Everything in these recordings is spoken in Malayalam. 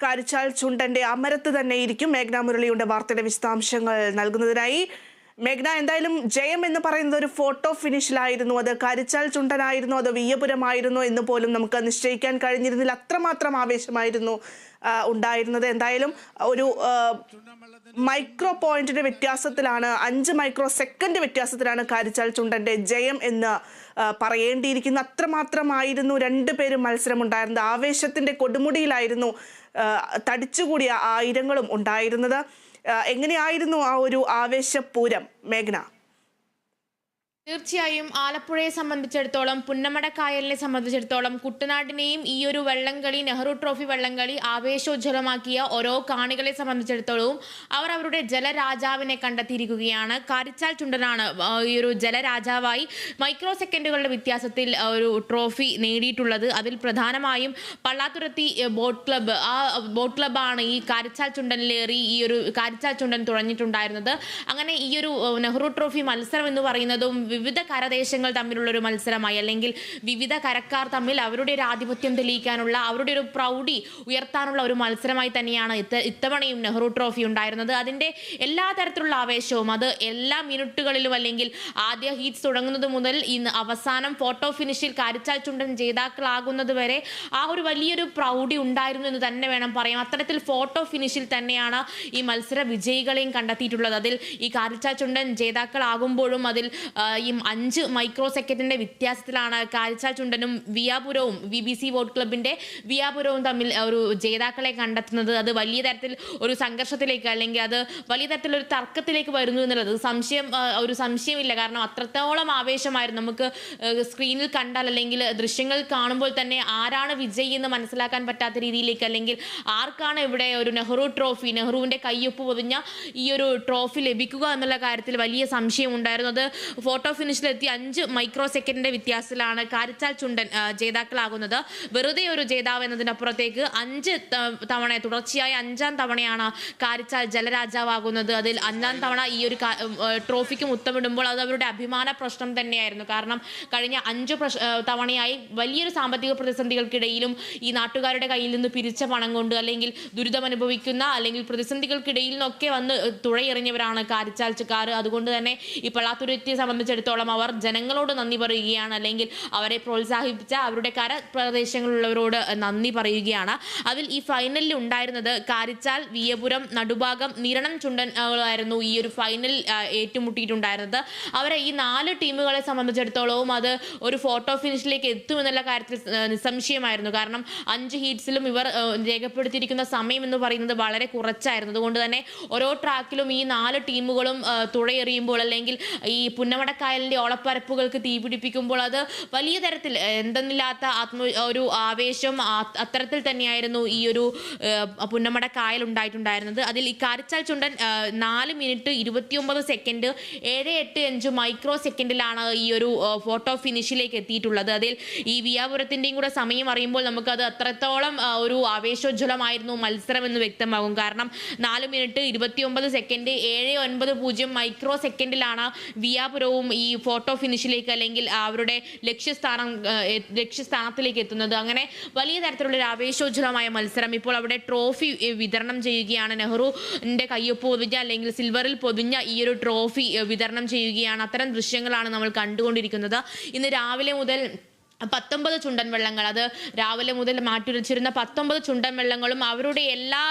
കാരിച്ചാൽ ചുണ്ടന്റെ അമരത്ത് തന്നെയിരിക്കും മേഘ്ന മുരളിയുടെ വാർത്തയുടെ വിശദാംശങ്ങൾ നൽകുന്നതിനായി മേഘ്ന എന്തായാലും ജയം എന്ന് പറയുന്നത് ഒരു ഫോട്ടോ ഫിനിഷിലായിരുന്നു അത് കരിച്ചാൽ ചുണ്ടനായിരുന്നു അത് വിയ്യപുരമായിരുന്നു എന്ന് പോലും നമുക്ക് നിശ്ചയിക്കാൻ കഴിഞ്ഞിരുന്നില്ല. അത്രമാത്രം ആവേശമായിരുന്നു ഉണ്ടായിരുന്നത്. എന്തായാലും ഒരു മൈക്രോ പോയിന്റിന്റെ വ്യത്യാസത്തിലാണ് അഞ്ച് മൈക്രോ സെക്കൻഡ് വ്യത്യാസത്തിലാണ് കാരിച്ചാൽ ചുണ്ടന്റെ ജയം എന്ന് പറയേണ്ടിയിരിക്കുന്നു അത്രമാത്രമായിരുന്നു രണ്ടുപേരും മത്സരമുണ്ടായിരുന്നത്. ആവേശത്തിന്റെ കൊടുമുടിയിലായിരുന്നു തടിച്ചുകൂടിയ ആയിരങ്ങളും ഉണ്ടായിരുന്നത്. എങ്ങനെയായിരുന്നു ആ ഒരു ആവേശപൂരം മേഘന? തീർച്ചയായും ആലപ്പുഴയെ സംബന്ധിച്ചിടത്തോളം പുന്നമടക്കായലിനെ സംബന്ധിച്ചിടത്തോളം കുട്ടനാടിനെയും ഈ ഒരു വള്ളംകളി നെഹ്റു ട്രോഫി വള്ളംകളി ആവേശോജ്വലമാക്കിയ ഓരോ കാണികളെ സംബന്ധിച്ചിടത്തോളവും അവർ അവരുടെ ജലരാജാവിനെ കണ്ടെത്തിയിരിക്കുകയാണ്. കാരിച്ചാൽ ചുണ്ടനാണ് ഈ ഒരു ജലരാജാവായി മൈക്രോ സെക്കൻഡുകളുടെ വ്യത്യാസത്തിൽ ഒരു ട്രോഫി നേടിയിട്ടുള്ളത്. അതിൽ പ്രധാനമായും പള്ളാത്തുരത്തി ബോട്ട് ക്ലബ്ബ് ആ ബോട്ട് ക്ലബ്ബാണ് ഈ കാരിച്ചാൽ ചുണ്ടനിലേറി ഈ ഒരു കാരിച്ചാൽ ചുണ്ടൻ തുഴഞ്ഞിട്ടുണ്ടായിരുന്നത്. അങ്ങനെ ഈ ഒരു നെഹ്റു ട്രോഫി മത്സരം എന്ന് പറയുന്നതും വിവിധ കരദേശങ്ങൾ തമ്മിലുള്ള ഒരു മത്സരമായി അല്ലെങ്കിൽ വിവിധ കരക്കാർ തമ്മിൽ അവരുടെ ഒരു ആധിപത്യം തെളിയിക്കാനുള്ള അവരുടെ ഒരു പ്രൗഢി ഉയർത്താനുള്ള ഒരു മത്സരമായി തന്നെയാണ് ഇത്തവണയും നെഹ്റു ട്രോഫി ഉണ്ടായിരുന്നത്. അതിന്റെ എല്ലാ തരത്തിലുള്ള ആവേശവും അത് എല്ലാ മിനിറ്റുകളിലും അല്ലെങ്കിൽ ആദ്യ ഹീറ്റ്സ് തുടങ്ങുന്നത് മുതൽ ഇന്ന് അവസാനം ഫോട്ടോ ഫിനിഷിൽ കാരിച്ചാൽ ചുണ്ടൻ ജേതാക്കളാകുന്നത് വരെ ആ ഒരു വലിയൊരു പ്രൗഢി ഉണ്ടായിരുന്നു എന്ന് തന്നെ വേണം പറയാം അത്തരത്തിൽ ഫോട്ടോ ഫിനിഷിൽ തന്നെയാണ് ഈ മത്സര വിജയികളെയും കണ്ടെത്തിയിട്ടുള്ളത്. അതിൽ ഈ കാരിച്ചാൽ ചുണ്ടൻ ജേതാക്കളാകുമ്പോഴും അതിൽ ഈ അഞ്ച് മൈക്രോ സെക്കൻഡിന്റെ വ്യത്യാസത്തിലാണ് കാഴ്ച ചുണ്ടനും വിയാപുരവും വി ബി സി വോട്ട് ക്ലബിന്റെ വിയാപുരവും തമ്മിൽ ഒരു ജേതാക്കളെ കണ്ടെത്തുന്നത്. അത് വലിയ തരത്തിൽ ഒരു സംഘർഷത്തിലേക്ക് അല്ലെങ്കിൽ അത് വലിയ തരത്തിൽ ഒരു തർക്കത്തിലേക്ക് വരുന്നു എന്നുള്ളത് സംശയം ഒരു സംശയമില്ല. കാരണം അത്രത്തോളം ആവേശമായിരുന്നു. നമുക്ക് സ്ക്രീനിൽ കണ്ടാൽ അല്ലെങ്കിൽ ദൃശ്യങ്ങൾ കാണുമ്പോൾ തന്നെ ആരാണ് വിജയി എന്ന് മനസ്സിലാക്കാൻ പറ്റാത്ത രീതിയിലേക്ക് അല്ലെങ്കിൽ ആർക്കാണ് ഇവിടെ ഒരു നെഹ്റു ട്രോഫി നെഹ്റുവിന്റെ കയ്യൊപ്പ് പൊതിഞ്ഞ ഈ ഒരു ട്രോഫി ലഭിക്കുക എന്നുള്ള കാര്യത്തിൽ വലിയ സംശയം ഉണ്ടായിരുന്നു. അത് ഫോട്ടോ ഫിനിഷിലെത്തി അഞ്ച് മൈക്രോ സെക്കൻഡിന്റെ വ്യത്യാസത്തിലാണ് കാരിച്ചാൽ ചുണ്ടൻ ജേതാക്കളാകുന്നത്. വെറുതെ ഒരു ജേതാവ് എന്നതിനപ്പുറത്തേക്ക് അഞ്ച് തവണ തുടർച്ചയായ അഞ്ചാം തവണയാണ് കാരിച്ചാൽ ജലരാജാവാകുന്നത്. അതിൽ അഞ്ചാം തവണ ഈ ഒരു ട്രോഫിക്ക് മുത്തമിടുമ്പോൾ അത് അവരുടെ അഭിമാന പ്രശ്നം തന്നെയായിരുന്നു. കാരണം കഴിഞ്ഞ അഞ്ച് തവണയായി വലിയൊരു സാമ്പത്തിക പ്രതിസന്ധികൾക്കിടയിലും ഈ നാട്ടുകാരുടെ കയ്യിൽ നിന്ന് പിരിച്ച പണം കൊണ്ട് അല്ലെങ്കിൽ ദുരിതമനുഭവിക്കുന്ന അല്ലെങ്കിൽ പ്രതിസന്ധികൾക്കിടയിൽ നിന്നൊക്കെ വന്ന് തുഴയെറിഞ്ഞവരാണ് കാരിച്ചാൽച്ചക്കാർ അതുകൊണ്ട് തന്നെ ഈ പള്ളാത്തുരുത്തിയെ സംബന്ധിച്ചിടത്തോളം അവർ ജനങ്ങളോട് നന്ദി പറയുകയാണ്. അല്ലെങ്കിൽ അവരെ പ്രോത്സാഹിപ്പിച്ച അവരുടെ കര പ്രദേശങ്ങളിലുള്ളവരോട് നന്ദി പറയുകയാണ്. അതിൽ ഈ ഫൈനലിൽ ഉണ്ടായിരുന്നത് കാരിച്ചാൽ വിയപുരം നടുഭാഗം നിരണം ചുണ്ടനുകളായിരുന്നു ഈ ഒരു ഫൈനൽ ഏറ്റുമുട്ടിയിട്ടുണ്ടായിരുന്നത്. അവരെ ഈ നാല് ടീമുകളെ സംബന്ധിച്ചിടത്തോളവും അത് ഒരു ഫോട്ടോ ഫിനിഷിലേക്ക് എത്തുമെന്നുള്ള കാര്യത്തിൽ ആ, നിസ്സംശയമായിരുന്നു. കാരണം അഞ്ച് ഹീറ്റ്സിലും ഇവർ രേഖപ്പെടുത്തിയിരിക്കുന്ന സമയം എന്ന് പറയുന്നത് വളരെ കുറച്ചായിരുന്നു. അതുകൊണ്ട് തന്നെ ഓരോ ട്രാക്കിലും ഈ നാല് ടീമുകളും തുഴയെറിയുമ്പോൾ അല്ലെങ്കിൽ ഈ പുന്നമടക്കായലിന്റെ ഓളപ്പരപ്പുകൾക്ക് തീപിടിപ്പിക്കുമ്പോൾ അത് വലിയ തരത്തിൽ എന്തെന്നില്ലാത്ത ആത്മ ഒരു ആവേശം അത്തരത്തിൽ തന്നെയായിരുന്നു ഈ ഒരു പുന്നമട കായൽ ഉണ്ടായിട്ടുണ്ടായിരുന്നത്. അതിൽ ഈ കാരിച്ചാൽ ചുണ്ടൻ നാല് മിനിറ്റ് ഇരുപത്തിയൊമ്പത് സെക്കൻഡ് ഏഴ് എട്ട് അഞ്ച് മൈക്രോ സെക്കൻഡിലാണ് ഈ ഒരു ഫോട്ടോ ഫിനിഷിലേക്ക് എത്തിയിട്ടുള്ളത്. അതിൽ ഈ വിയാപുരത്തിന്റെയും കൂടെ സമയം അറിയുമ്പോൾ നമുക്കത് അത്രത്തോളം ഒരു ആവേശോജ്വലമായിരുന്നു മത്സരം എന്ന് വ്യക്തമാകും. കാരണം നാല് മിനിറ്റ് ഇരുപത്തിയൊമ്പത് സെക്കൻഡ് ഏഴ് ഒൻപത് പൂജ്യം മൈക്രോ സെക്കൻഡിലാണ് വിയാപുരവും ഈ ഫോട്ടോ ഫിനിഷിലേക്ക് അല്ലെങ്കിൽ അവരുടെ ലക്ഷ്യസ്ഥാനം ലക്ഷ്യസ്ഥാനത്തിലേക്ക് എത്തുന്നത്. അങ്ങനെ വലിയ തരത്തിലുള്ള ഒരു ആവേശോജ്വലമായ മത്സരം. ഇപ്പോൾ അവിടെ ട്രോഫി വിതരണം ചെയ്യുകയാണ് നെഹ്റുവിന്റെ കയ്യൊപ്പ് പൊതിഞ്ഞ അല്ലെങ്കിൽ സിൽവറിൽ പൊതിഞ്ഞ ഈ ഒരു ട്രോഫി വിതരണം ചെയ്യുകയാണ്. അത്തരം ദൃശ്യങ്ങളാണ് നമ്മൾ കണ്ടുകൊണ്ടിരിക്കുന്നത്. ഇന്ന് രാവിലെ മുതൽ പത്തൊമ്പത് ചുണ്ടൻ വെള്ളങ്ങൾ. അത് രാവിലെ മുതൽ മാറ്റുരച്ചിരുന്ന പത്തൊമ്പത് ചുണ്ടൻ വെള്ളങ്ങളും അവരുടെ എല്ലാ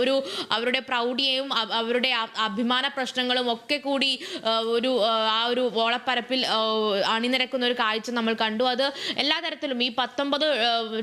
ഒരു അവരുടെ പ്രൗഢിയെയും അവരുടെ അഭിമാന പ്രശ്നങ്ങളും ഒക്കെ കൂടി ഒരു ആ, ഒരു ഓളപ്പരപ്പിൽ അണിനിരക്കുന്ന ഒരു കാഴ്ച നമ്മൾ കണ്ടു. അത് എല്ലാ തരത്തിലും ഈ പത്തൊമ്പത്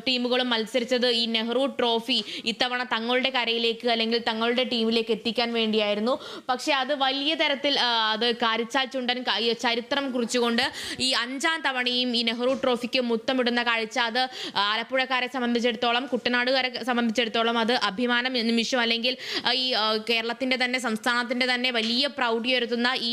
ടീമുകളും മത്സരിച്ചത് ഈ നെഹ്റു ട്രോഫി ഇത്തവണ തങ്ങളുടെ കരയിലേക്ക് അല്ലെങ്കിൽ തങ്ങളുടെ ടീമിലേക്ക് എത്തിക്കാൻ വേണ്ടിയായിരുന്നു. പക്ഷേ അത് വലിയ തരത്തിൽ അത് കാരിച്ചാൽ ചുണ്ടൻ ചരിത്രം കുറിച്ചുകൊണ്ട് ഈ അഞ്ചാം തവണയും ഈ നെഹ്റു ട്രോഫിക്ക് മുത്തമിടുന്ന കാഴ്ച. അത് ആലപ്പുഴക്കാരെ സംബന്ധിച്ചിടത്തോളം കുട്ടനാടുകാരെ സംബന്ധിച്ചിടത്തോളം അത് അഭിമാനം നിമിഷം അല്ലെങ്കിൽ ഈ കേരളത്തിന്റെ തന്നെ സംസ്ഥാനത്തിന്റെ തന്നെ വലിയ പ്രൗഢി ഉയർത്തുന്ന ഈ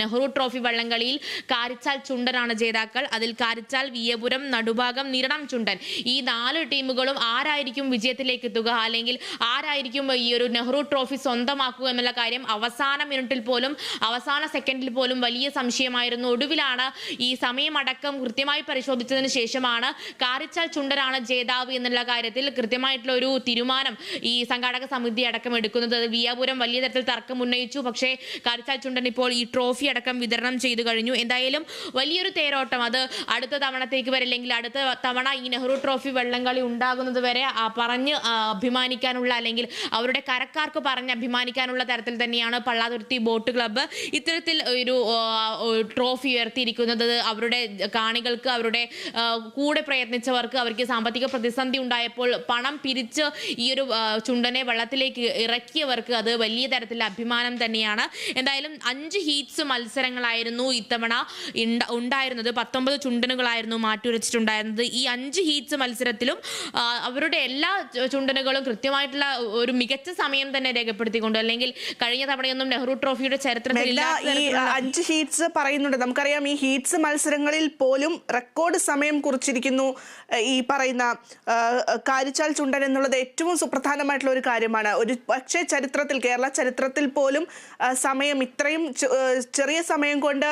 നെഹ്റു ട്രോഫി വള്ളംകളിയിൽ കാരിച്ചാൽ ചുണ്ടനാണ് ജേതാക്കൾ. അതിൽ കാരിച്ചാൽ വിയപുരം നടുഭാഗം നിരണം ചുണ്ടൻ. ഈ നാല് ടീമുകളും ആരായിരിക്കും വിജയത്തിലേക്ക് എത്തുക? അല്ലെങ്കിൽ ആരായിരിക്കും ഈ ഒരു നെഹ്റു ട്രോഫി സ്വന്തമാക്കുക എന്നുള്ള കാര്യം അവസാന മിനിറ്റിൽ പോലും അവസാന സെക്കൻഡിൽ പോലും വലിയ സംശയമായിരുന്നു. ഒടുവിലാണ് ഈ സമയമടക്കം കൃത്യമായി പരിശോധിച്ച് ചോദിച്ചതിന് ശേഷമാണ് കാരിച്ചാൽ ചുണ്ടനാണ് ജേതാവ് എന്നുള്ള കാര്യത്തിൽ കൃത്യമായിട്ടുള്ള ഒരു തീരുമാനം ഈ സംഘാടക സമിതി അടക്കം എടുക്കുന്നത്. വിയാപുരം വലിയ തരത്തിൽ തർക്കം ഉന്നയിച്ചു. പക്ഷേ കാരിച്ചാൽ ചുണ്ടൻ ഇപ്പോൾ ഈ ട്രോഫി അടക്കം വിതരണം ചെയ്തു കഴിഞ്ഞു. എന്തായാലും വലിയൊരു തേരോട്ടം. അത് അടുത്ത തവണത്തേക്ക് വരെ അല്ലെങ്കിൽ അടുത്ത തവണ ഈ നെഹ്റു ട്രോഫി വള്ളംകളി ഉണ്ടാകുന്നത് വരെ പറഞ്ഞ് അഭിമാനിക്കാനുള്ള അല്ലെങ്കിൽ അവരുടെ കരക്കാർക്ക് പറഞ്ഞ് അഭിമാനിക്കാനുള്ള തരത്തിൽ തന്നെയാണ് പള്ളാതുരുത്തി ബോട്ട് ക്ലബ്ബ് ഇത്തരത്തിൽ ഒരു ട്രോഫി ഉയർത്തിയിരിക്കുന്നത്. അവരുടെ കാണികൾക്ക് അവരുടെ കൂടെ പ്രയത്നിച്ചവർക്ക് അവർക്ക് സാമ്പത്തിക പ്രതിസന്ധി ഉണ്ടായപ്പോൾ പണം പിരിച്ച് ഈ ഒരു ചുണ്ടനെ വെള്ളത്തിലേക്ക് ഇറക്കിയവർക്ക് അത് വലിയ തരത്തിൽ അഭിമാനം തന്നെയാണ്. എന്തായാലും അഞ്ച് ഹീറ്റ്സ് മത്സരങ്ങളായിരുന്നു ഇത്തവണ ഉണ്ടായിരുന്നത്. പത്തൊമ്പത് ചുണ്ടനുകളായിരുന്നു മാറ്റിവരച്ചിട്ടുണ്ടായിരുന്നത് ഈ അഞ്ച് ഹീറ്റ്സ് മത്സരത്തിലും അവരുടെ എല്ലാ ചുണ്ടനുകളും കൃത്യമായിട്ടുള്ള ഒരു മികച്ച സമയം തന്നെ രേഖപ്പെടുത്തിക്കൊണ്ട് അല്ലെങ്കിൽ കഴിഞ്ഞ തവണയൊന്നും നെഹ്റു ട്രോഫിയുടെ ചരിത്രത്തിൽ ഈ അഞ്ച് ഹീറ്റ്സ് പറയുന്നുണ്ട്. നമുക്കറിയാം ഈ ഹീറ്റ്സ് മത്സരങ്ങളിൽ പോലും റെക്കോർഡ് സമയം കുറിച്ചിരിക്കുന്നു. ഈ പറയുന്ന കാരിച്ചാൽ ചുണ്ടൻ എന്നുള്ളത് ഏറ്റവും സുപ്രധാനമായിട്ടുള്ള ഒരു കാര്യമാണ്. ഒരു പക്ഷേ ചരിത്രത്തിൽ കേരള ചരിത്രത്തിൽ പോലും സമയം ഇത്രയും ചെറിയ സമയം കൊണ്ട്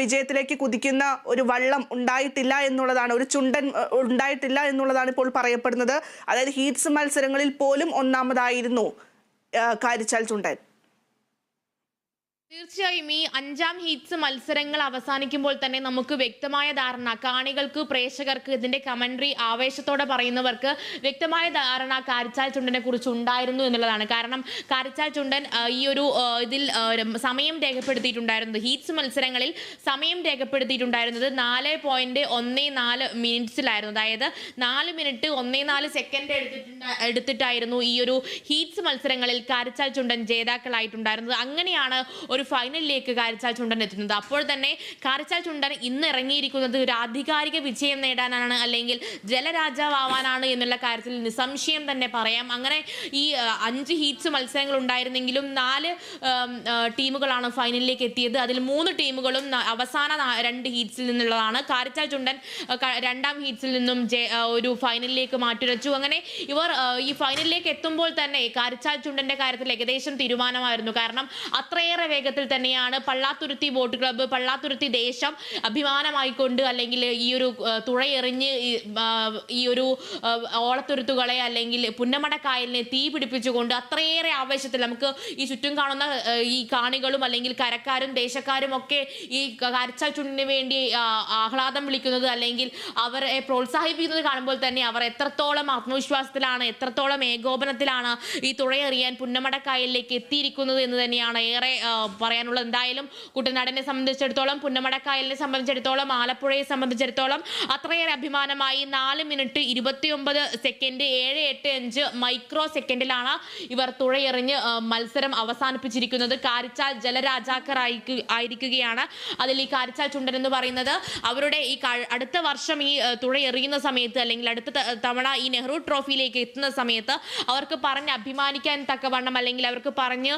വിജയത്തിലേക്ക് കുതിക്കുന്ന ഒരു വള്ളം ഉണ്ടായിട്ടില്ല എന്നുള്ളതാണ്. ഒരു ചുണ്ടൻ ഉണ്ടായിട്ടില്ല എന്നുള്ളതാണ് ഇപ്പോൾ പറയപ്പെടുന്നത്. അതായത് ഹീറ്റ്സ് മത്സരങ്ങളിൽ പോലും ഒന്നാമതായിരുന്നു കാരിച്ചാൽ ചുണ്ടൻ. തീർച്ചയായും ഈ അഞ്ചാം ഹീറ്റ്സ് മത്സരങ്ങൾ അവസാനിക്കുമ്പോൾ തന്നെ നമുക്ക് വ്യക്തമായ ധാരണ കാണികൾക്ക് പ്രേക്ഷകർക്ക് ഇതിന്റെ കമന്ററി ആവേശത്തോടെ പറയുന്നവർക്ക് വ്യക്തമായ ധാരണ കാരിച്ചാൽ ചുണ്ടനെ കുറിച്ച് ഉണ്ടായിരുന്നു എന്നുള്ളതാണ്. കാരണം കാരിച്ചാൽ ചുണ്ടൻ ഈ ഒരു ഇതിൽ സമയം രേഖപ്പെടുത്തിയിട്ടുണ്ടായിരുന്നത് ഹീറ്റ്സ് മത്സരങ്ങളിൽ സമയം രേഖപ്പെടുത്തിയിട്ടുണ്ടായിരുന്നത് നാല് പോയിന്റ് ഒന്നേ നാല് മിനിറ്റ്സിലായിരുന്നു അതായത് നാല് മിനിറ്റ് ഒന്നേ നാല് സെക്കൻഡ് എടുത്തിട്ടുണ്ട് എടുത്തിട്ടായിരുന്നു ഈ ഒരു ഹീറ്റ്സ് മത്സരങ്ങളിൽ കാരിച്ചാൽ ചുണ്ടൻ ജേതാക്കളായിട്ടുണ്ടായിരുന്നത്. അങ്ങനെയാണ് ഒരു ഫൈനലിലേക്ക് കാരിച്ചാൽ ചുണ്ടൻ എത്തുന്നത്. അപ്പോൾ തന്നെ കാരിച്ചാൽ ചുണ്ടൻ ഇന്ന് ഇറങ്ങിയിരിക്കുന്നത് ഒരു ആധികാരിക വിജയം നേടാനാണ് അല്ലെങ്കിൽ ജലരാജാവാനാണ് എന്നുള്ള കാര്യത്തിൽ നിസ്സംശയം തന്നെ പറയാം. അങ്ങനെ ഈ അഞ്ച് ഹീറ്റ്സ് മത്സരങ്ങൾ ഉണ്ടായിരുന്നെങ്കിലും നാല് ടീമുകളാണ് ഫൈനലിലേക്ക് എത്തിയത്. അതിൽ മൂന്ന് ടീമുകളും അവസാന രണ്ട് ഹീറ്റ്സിൽ നിന്നുള്ളതാണ്. കാരിച്ചാൽ ചുണ്ടൻ രണ്ടാം ഹീറ്റ്സിൽ നിന്നും ഒരു ഫൈനലിലേക്ക് മാറ്റുരച്ചു. അങ്ങനെ ഇവർ ഈ ഫൈനലിലേക്ക് എത്തുമ്പോൾ തന്നെ കാരിച്ചാൽ ചുണ്ടന്റെ കാര്യത്തിൽ ഏകദേശം തീരുമാനമായിരുന്നു. കാരണം അത്രയേറെ വേഗത്തിൽ തന്നെയാണ്. പള്ളാത്തുരുത്തി ബോട്ട് ക്ലബ്ബ് പള്ളാത്തുരുത്തി ദേശം അഭിമാനമായിക്കൊണ്ട് അല്ലെങ്കിൽ ഈ ഒരു തുഴയെറിഞ്ഞ് ഈ, ഒരു ഓളത്തുരുത്തുകളെ അല്ലെങ്കിൽ പുന്നമടക്കായലിനെ തീ പിടിപ്പിച്ചുകൊണ്ട് അത്രയേറെ ആവേശത്തിൽ നമുക്ക് ഈ ചുറ്റും കാണുന്ന ഈ കാണികളും അല്ലെങ്കിൽ കരക്കാരും ദേശക്കാരും ഒക്കെ ഈ കരച്ച ചുണ്ടിന് വേണ്ടി ആഹ്ലാദം വിളിക്കുന്നത് അല്ലെങ്കിൽ അവരെ പ്രോത്സാഹിപ്പിക്കുന്നത് കാണുമ്പോൾ തന്നെ അവർ എത്രത്തോളം ആത്മവിശ്വാസത്തിലാണ് എത്രത്തോളം ഏകോപനത്തിലാണ് ഈ തുഴയെറിയാൻ പുന്നമടക്കായലിലേക്ക് എത്തിയിരിക്കുന്നത് എന്ന് തന്നെയാണ് ഏറെ പറയാനുള്ളത്. എന്തായാലും കുട്ടനാടിനെ സംബന്ധിച്ചിടത്തോളം പുന്നമടക്കായലിനെ സംബന്ധിച്ചിടത്തോളം ആലപ്പുഴയെ സംബന്ധിച്ചിടത്തോളം അത്രയേറെ അഭിമാനമായി നാല് മിനിറ്റ് ഇരുപത്തിയൊമ്പത് സെക്കൻഡ് ഏഴ് എട്ട് അഞ്ച് മൈക്രോ സെക്കൻഡിലാണ് ഇവർ തുഴയെറിഞ്ഞ് മത്സരം അവസാനിപ്പിച്ചിരിക്കുന്നത്. കാരിച്ചാൽ ജലരാജാക്കർ ആയിരിക്കുകയാണ് അതിൽ ഈ കാരിച്ചാൽ ചുണ്ടൻ എന്ന് പറയുന്നത്. അവരുടെ ഈ അടുത്ത വർഷം ഈ തുഴയെറിയുന്ന സമയത്ത് അല്ലെങ്കിൽ അടുത്ത തവണ ഈ നെഹ്റു ട്രോഫിയിലേക്ക് എത്തുന്ന സമയത്ത് അവർക്ക് പറഞ്ഞ് അഭിമാനിക്കാൻ തക്കവണ്ണം അല്ലെങ്കിൽ അവർക്ക് പറഞ്ഞ്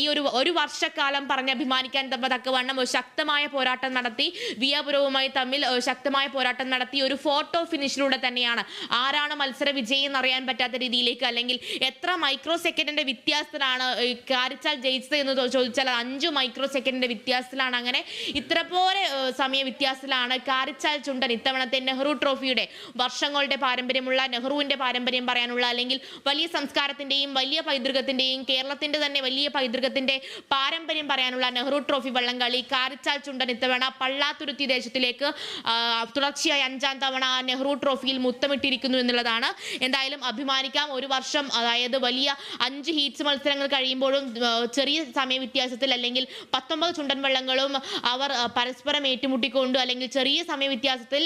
ഈ ഒരു ഒരു വർഷക്കാലം പറഞ്ഞ് അഭിമാനിക്കാൻ തക്ക- തക്കവണ്ണം ശക്തമായ പോരാട്ടം നടത്തി. വിയാപുരവുമായി തമ്മിൽ ശക്തമായ പോരാട്ടം നടത്തി. ഒരു ഫോട്ടോ ഫിനിഷിലൂടെ തന്നെയാണ്. ആരാണ് മത്സര വിജയി എന്നറിയാൻ പറ്റാത്ത രീതിയിലേക്ക് അല്ലെങ്കിൽ എത്ര മൈക്രോ സെക്കൻഡിന്റെ വ്യത്യാസത്തിലാണ് കാരിച്ചാൽ ജയിച്ചത് എന്ന് ചോദിച്ചാൽ അഞ്ച് മൈക്രോ സെക്കൻഡിന്റെ വ്യത്യാസത്തിലാണ്. അങ്ങനെ ഇത്ര പോലെ സമയ വ്യത്യാസത്തിലാണ് കാരിച്ചാൽ ചുണ്ടൻ ഇത്തവണത്തെ നെഹ്റു ട്രോഫിയുടെ വർഷങ്ങളുടെ പാരമ്പര്യമുള്ള നെഹ്റുവിന്റെ പാരമ്പര്യം പറയാനുള്ള അല്ലെങ്കിൽ വലിയ സംസ്കാരത്തിന്റെയും വലിയ പൈതൃകത്തിന്റെയും കേരളത്തിന്റെ തന്നെ വലിയ പൈതൃകത്തിന്റെ പാരമ്പര്യം പറയാനുള്ള നെഹ്റു ട്രോഫി വള്ളംകളി കാരിച്ചാൽ ചുണ്ടൻ ഇത്തവണ പള്ളാത്തുരുത്തി ദേശത്തിലേക്ക് തുടർച്ചയായി അഞ്ചാം തവണ നെഹ്റു ട്രോഫിയിൽ മുത്തമിട്ടിരിക്കുന്നു എന്നുള്ളതാണ്. എന്തായാലും അഭിമാനിക്കാം. ഒരു വർഷം അതായത് വലിയ അഞ്ച് ഹീറ്റ്സ് മത്സരങ്ങൾ കഴിയുമ്പോഴും ചെറിയ സമയ വ്യത്യാസത്തിൽ അല്ലെങ്കിൽ പത്തൊമ്പത് ചുണ്ടൻ വള്ളങ്ങളും അവർ പരസ്പരം ഏറ്റുമുട്ടിക്കൊണ്ട് അല്ലെങ്കിൽ ചെറിയ സമയ വ്യത്യാസത്തിൽ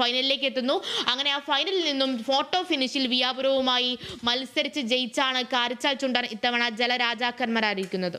ഫൈനലിലേക്ക് എത്തുന്നു. അങ്ങനെ ആ ഫൈനലിൽ നിന്നും ഫോട്ടോ ഫിനിഷിൽ വിയാപുരവുമായി മത്സരിച്ച് ജയിച്ചാണ് കാരിച്ചാൽ ചുണ്ടൻ ഇത്തവണ ജലരാജാക്കന്മാരായിരിക്കുന്നത്.